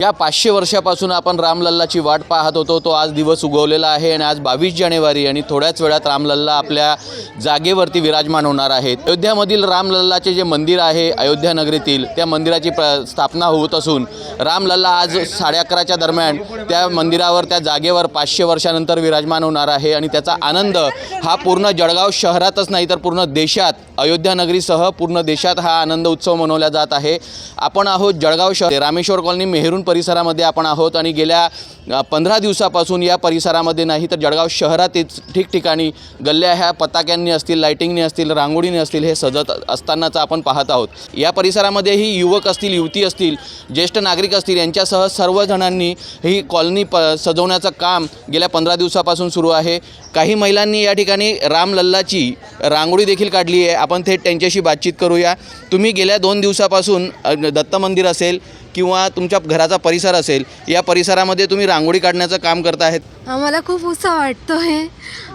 या पाचशे वर्षापासून आपण रामलल्लाची वाट पाहत होतो. तो आज दिवस उगवलेला आहे आणि आज बावीस जानेवारी आणि थोड्याच वेळात रामलल्ला आपल्या जागेवरती विराजमान होणार आहेत. अयोध्यामधील रामलल्लाचे जे मंदिर आहे अयोध्या नगरीतील त्या मंदिराची प्र स्थापना होत असून रामलल्ला आज साडे अकराच्या दरम्यान त्या मंदिरावर त्या जागेवर पाचशे वर्षानंतर विराजमान होणार आहे आणि त्याचा आनंद हा पूर्ण जळगाव शहरातच नाही तर पूर्ण देशात अयोध्या नगरीसह पूर्ण देशात हा आनंद उत्सव मनवला जात आहे. आपण आहोत जळगाव शहर. रामेश्वर कॉलनी मेहरून परिसरामध्ये आपण आहोत आणि गेल्या पंधरा दिवसापासून या परिसरामध्ये नाही तर जळगाव शहरातच ठिकठिकाणी गल्ल्या ह्या पताक्यांनी असतील लाईटिंगनी असतील रांगोळीने असतील हे सजत असतानाच आपण पाहत आहोत. या परिसरामध्येही युवक असतील युवती असतील ज्येष्ठ नागरिक असतील यांच्यासह सर्वजणांनी ही कॉलनी प सजवण्याचं काम गेल्या पंधरा दिवसापासून सुरू आहे. काही महिलांनी या ठिकाणी रामलल्लाची रांगोळी देखील काढली आहे. आपण थेट त्यांच्याशी बातचीत करूया. तुम्ही गेल्या दोन दिवसापासून दत्त मंदिर असेल किंवा तुमच्या घराचा परिसर असेल या परिसरामध्ये तुम्ही रांगोळी काढण्याचं काम करत आहेत? आम्हाला खूप उत्साह वाटतो आहे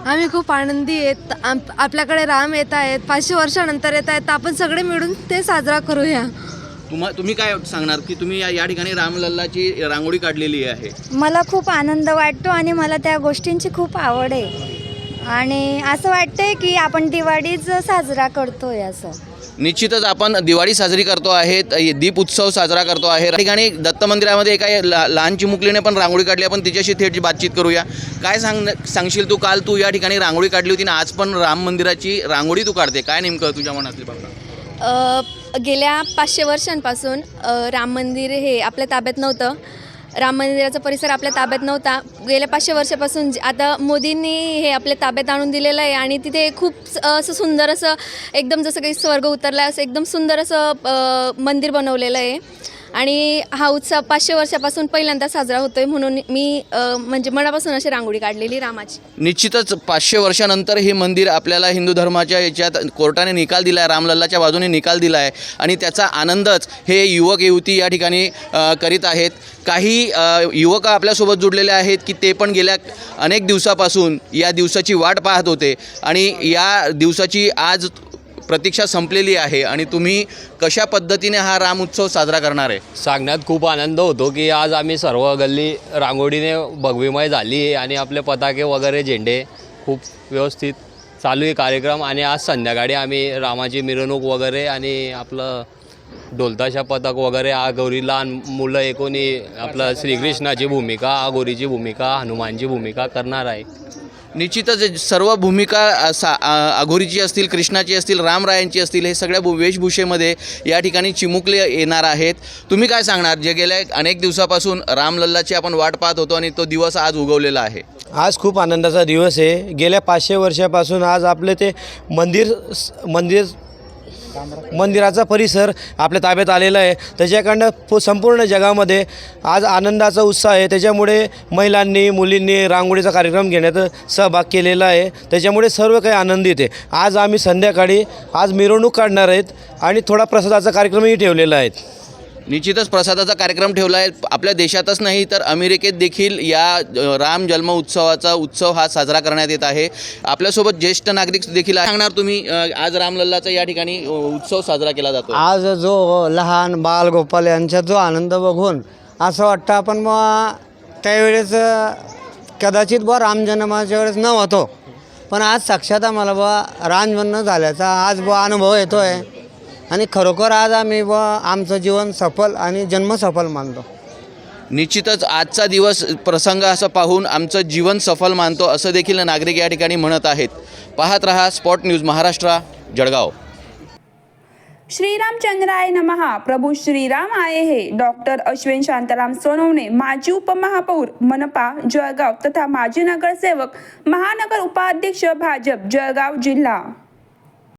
आम्ही खूप आनंदी आहेत. आम आपल्याकडे राम येत आहेत पाचशे वर्षानंतर येत आहेत. तर आपण सगळे मिळून ते साजरा करूया. तुम्हा तुम्ही काय सांगणार की तुम्ही या या ठिकाणी रामलल्लाची रांगोळी काढलेली आहे? मला खूप आनंद वाटतो आणि मला त्या गोष्टींची खूप आवड आहे. आणि असं वाटतंय की आपण दिवाळीच साजरा करतोय असं. निश्चितच आपण दिवाळी साजरी करतो आहे दीप उत्सव साजरा करतो आहे. या ठिकाणी दत्त मंदिरामध्ये एका ला लहान चिमुकलीने पण रांगोळी काढली आपण तिच्याशी थेट बातचीत करूया. काय सांग सांगशील तू काल तू या ठिकाणी रांगोळी काढली होती ना आज पण राम मंदिराची रांगोळी तू काढते. काय नेमकं तुझ्या मनातली अ, गेल्या पाचशे वर्षांपासून राम मंदिर हे आपल्या ताब्यात नव्हतं. राम मंदिराचा परिसर आपल्या ताब्यात नव्हता. गेल्या पाचशे वर्षापासून जे- आता मोदींनी हे आपल्या ताब्यात आणून दिलेलं आहे आणि तिथे खूप स- असं सुंदर असं एकदम जसं काही स्वर्ग उतरला असं एकदम सुंदर असं मंदिर बनवलेलं आहे. आणि हा उत्सव पाचशे वर्षापासून पहिल्यांदा साजरा होतोय म्हणून मी म्हणजे मनापासून अशी रांगोळी काढलेली रामाची. निश्चितच पाचशे वर्षानंतर हे मंदिर आपल्याला हिंदू धर्माच्या याच्यात कोर्टाने निकाल दिला आहे रामलल्लाच्या बाजूने निकाल दिला आहे आणि त्याचा आनंदच हे युवक युवती या ठिकाणी करीत आहेत. काही युवक आपल्यासोबत जुडलेले आहेत की ते पण गेल्या अनेक दिवसापासून या दिवसाची वाट पाहत होते आणि या दिवसाची आज प्रतीक्षा संपलेली आहे आणि तुम्ही कशा पद्धतीने हा राम उत्सव साजरा करणार आहे? सांगण्यात खूप आनंद होतो की आज आम्ही सर्व गल्ली रांगोळीने भगविमय झाली आहे आणि आपले पताके वगैरे झेंडे खूप व्यवस्थित चालू आहे कार्यक्रम आणि आज संध्याकाळी आम्ही रामाची मिरवणूक वगैरे आणि आपलं ढोलताशा पथक वगैरे आगोरी लहान मुलं एकूणी आपलं श्रीकृष्णाची भूमिका आगोरीची भूमिका हनुमानची भूमिका करणार आहे. निश्चितच सर्व भूमिका सा अघोरीची असतील कृष्णाची असतील रामरायांची असतील हे सगळ्या वेशभूषेमध्ये या ठिकाणी चिमुकले येणार आहेत. तुम्ही काय सांगणार? जे गेल्या अनेक दिवसापासून रामलल्लाची आपण वाट पाहत होतो आणि तो दिवस आज उगवलेला आहे. आज खूप आनंदाचा दिवस आहे. गेल्या पाचशे वर्षापासून आज आपले ते मंदिर मंदिर मंदिराचा परिसर आपल्या ताब्यात आलेला आहे. त्याच्याकडनं पू संपूर्ण जगामध्ये आज आनंदाचा उत्साह आहे. त्याच्यामुळे महिलांनी मुलींनी रांगोळीचा कार्यक्रम घेण्यात सहभाग केलेला आहे. त्याच्यामुळे सर्व काही आनंदित आहे. आज आम्ही संध्याकाळी आज मिरवणूक काढणार आहेत आणि थोडा प्रसादाचा कार्यक्रमही ठेवलेला आहे. निश्चितच प्रसादाचा कार्यक्रम ठेवला आहे. आपल्या देशातच नाही तर अमेरिकेत देखील या राम जन्म उत्सवाचा उत्सव हा साजरा करण्यात येत आहे. आपल्यासोबत ज्येष्ठ नागरिक देखील सांगणार तुम्ही आज रामलल्लाचा या ठिकाणी उत्सव साजरा केला जातो आज जो लहान बाल गोपाल यांचा जो आनंद बघून असं वाटतं आपण मग त्यावेळेस कदाचित बुवा रामजन्माच्या वेळेस नव्हतो. पण आज साक्षात आम्हाला बुवा रामजन्म झाल्याचा आज बुवा अनुभव येतो आहे आणि खरोखर आज आम्ही बुवा आमचं जीवन सफल आणि जन्म सफल मानतो. निश्चितच आजचा दिवस प्रसंग असं पाहून आमचं जीवन सफल मानतो असं देखील नागरिक या ठिकाणी म्हणत आहेत. पाहत रहा स्पॉट न्यूज महाराष्ट्र जळगाव. श्रीरामचंद्राय नमहा प्रभू श्रीराम आये हे. डॉक्टर अश्विन शांताराम सोनवणे माजी उपमहापौर मनपा जळगाव तथा माजी नगरसेवक महानगर उपाध्यक्ष भाजप जळगाव जिल्हा.